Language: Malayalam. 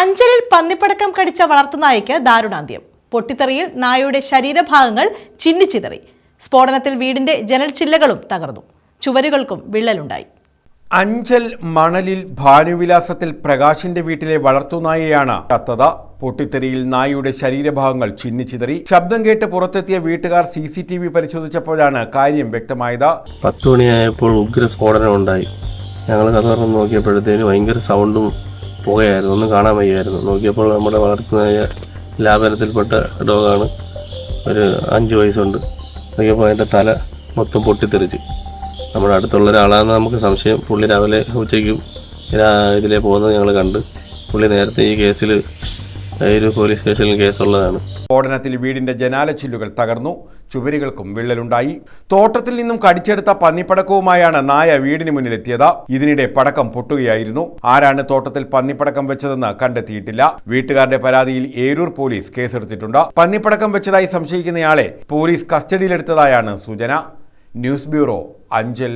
അഞ്ചലിൽ പന്നിപ്പടക്കം കടിച്ച വളർത്തുനായ്ക്ക് ദാരുണാന്ത്യം. പൊട്ടിത്തെറിയിൽ നായയുടെ ശരീരഭാഗങ്ങൾ ചിന്നിച്ചിതറി. സ്ഫോടനത്തിൽ വീടിന്റെ ജനൽ ചില്ലകളും തകർന്നു. ചുവരുകൾക്കും വിള്ളലുണ്ടായി. അഞ്ചൽ മണലിൽ ഭാനുവിലാസത്തിൽ പ്രകാശിന്റെ വീട്ടിലെ വളർത്തുനായയാണ് കത്തത പൊട്ടിത്തെറിയിൽ നായയുടെ ശരീരഭാഗങ്ങൾ ചിന്നിച്ചിതറി. ശബ്ദം കേട്ട് പുറത്തെത്തിയ വീട്ടുകാർ സി സി ടി വി പരിശോധിച്ചപ്പോഴാണ് കാര്യം വ്യക്തമായത്. പത്ത് മണിയായപ്പോൾ ഉഗ്ര സ്ഫോടനം ഉണ്ടായി. ഞങ്ങൾ കഥ തുറന്ന് നോക്കിയപ്പോഴത്തേന് ഭയങ്കര സൗണ്ടും പുകയായിരുന്നു ഒന്നും കാണാൻ വയ്യായിരുന്നു. നോക്കിയപ്പോൾ നമ്മുടെ വളർത്തുന്നതായ ലാഭനത്തിൽപ്പെട്ട ഡോഗാണ്. ഒരു അഞ്ച് വയസ്സുണ്ട്. നോക്കിയപ്പോൾ അതിന്റെ തല മൊത്തം പൊട്ടിത്തെറിച്ച്. നമ്മുടെ അടുത്തുള്ള ഒരാളാണെന്ന് നമുക്ക് സംശയം. പുള്ളി രാവിലെ ഉച്ചയ്ക്കും ഇതിലേ പോകുന്നത് ഞങ്ങൾ കണ്ട്. പുള്ളി നേരത്തെ ഈ കേസിൽ പോലീസ് സ്റ്റേഷനിൽ കേസുള്ളതാണ്. സ്ഫോടനത്തിൽ വീടിന്റെ ജനാല ചില്ലുകൾ തകർന്നു. ചുവരുകൾക്കും വിള്ളലുണ്ടായി. തോട്ടത്തിൽ നിന്നും കടിച്ചെടുത്ത പന്നിപ്പടക്കവുമായാണ് നായ വീടിന് മുന്നിലെത്തിയത്. ഇതിനിടെ പടക്കം പൊട്ടുകയായിരുന്നു. ആരാണ് തോട്ടത്തിൽ പന്നിപ്പടക്കം വെച്ചതെന്ന് കണ്ടെത്തിയിട്ടില്ല. വീട്ടുകാരുടെ പരാതിയിൽ ഏരൂർ പോലീസ് കേസെടുത്തിട്ടുണ്ട്. പന്നിപ്പടക്കം വെച്ചതായി സംശയിക്കുന്നയാളെ പോലീസ് കസ്റ്റഡിയിലെടുത്തതായാണ് സൂചന. News bureau Anchal.